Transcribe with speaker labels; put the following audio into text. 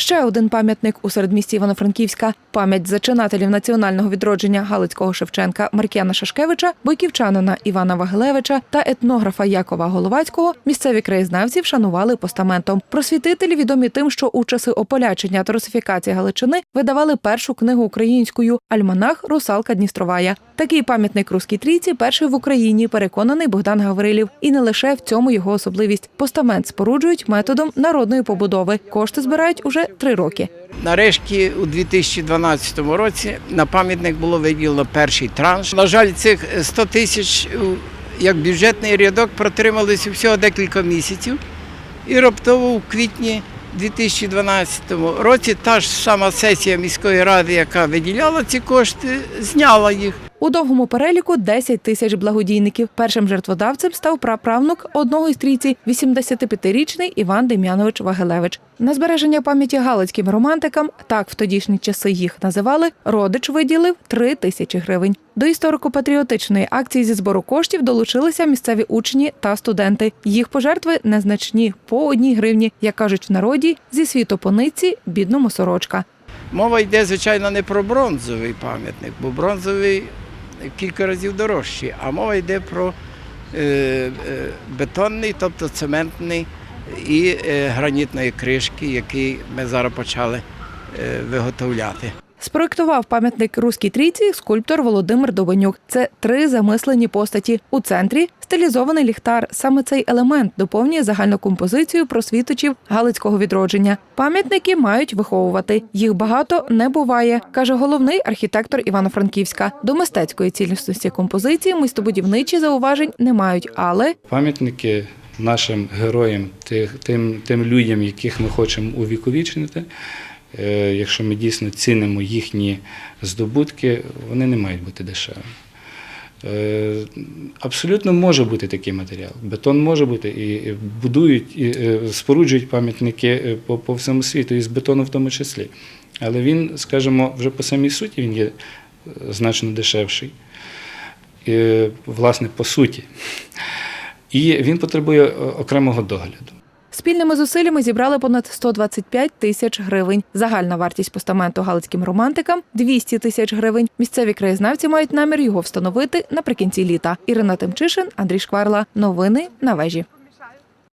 Speaker 1: Ще один пам'ятник у середмісті Івано-Франківська. Пам'ять зачинателів національного відродження Галицького Шевченка Маркіяна Шашкевича, бойківчанина Івана Вагилевича та етнографа Якова Головацького місцеві краєзнавці вшанували постаментом. Просвітителі відомі тим, що у часи ополячення та русифікації Галичини видавали першу книгу українською Альманах Русалка Дністровая. Такий пам'ятник руській трійці перший в Україні, переконаний Богдан Гаврилів. І не лише в цьому його особливість. Постамент споруджують методом народної побудови. Кошти збирають уже три роки.
Speaker 2: Нарешті у 2012 році на пам'ятник було виділено перший транш. На жаль, цих 100 тисяч як бюджетний рядок протрималися всього декілька місяців. І раптово у квітні 2012 році та ж сама сесія міської ради, яка виділяла ці кошти, зняла їх.
Speaker 1: У довгому переліку 10 тисяч благодійників. Першим жертводавцем став праправнук одного із трійці, 85-річний Іван Дем'янович Вагилевич. На збереження пам'яті галицьким романтикам, так в тодішні часи їх називали, родич виділив 3 тисячі гривень. До історико-патріотичної акції зі збору коштів долучилися місцеві учні та студенти. Їх пожертви незначні по одній гривні, як кажуть в народі, зі світопониці бідному сорочка.
Speaker 2: Мова йде, звичайно, не про бронзовий пам'ятник, бо бронзовий кілька разів дорожчі, а мова йде про е, е, бетонний, тобто цементний і е, гранітної кришки, який ми зараз почали виготовляти.
Speaker 1: Спроектував пам'ятник руській трійці скульптор Володимир Довбанюк. Це три замислені постаті. У центрі стилізований ліхтар. Саме цей елемент доповнює загальну композицію просвіточів галицького відродження. Пам'ятники мають виховувати. Їх багато не буває, каже головний архітектор Івано-Франківська. До мистецької цілісності композиції містобудівничі зауважень не мають, але
Speaker 3: пам'ятники нашим героям, тим, тим людям, яких ми хочемо увіковічнити. Е, Якщо ми дійсно цінимо їхні здобутки, вони не мають бути дешевими. Е, Абсолютно може бути такий матеріал. Бетон може бути і будують, і е, споруджують пам'ятники по, по всьому світу, і з бетону в тому числі. Але він, скажімо, вже по самій суті він є значно дешевший. І, власне, по суті. І він потребує окремого догляду.
Speaker 1: Спільними зусиллями зібрали понад 125 тисяч гривень. Загальна вартість постаменту галицьким романтикам 200 тисяч гривень. Місцеві краєзнавці мають намір його встановити наприкінці літа. Ірина Тимчишин, Андрій Шкварла. Новини на вежі.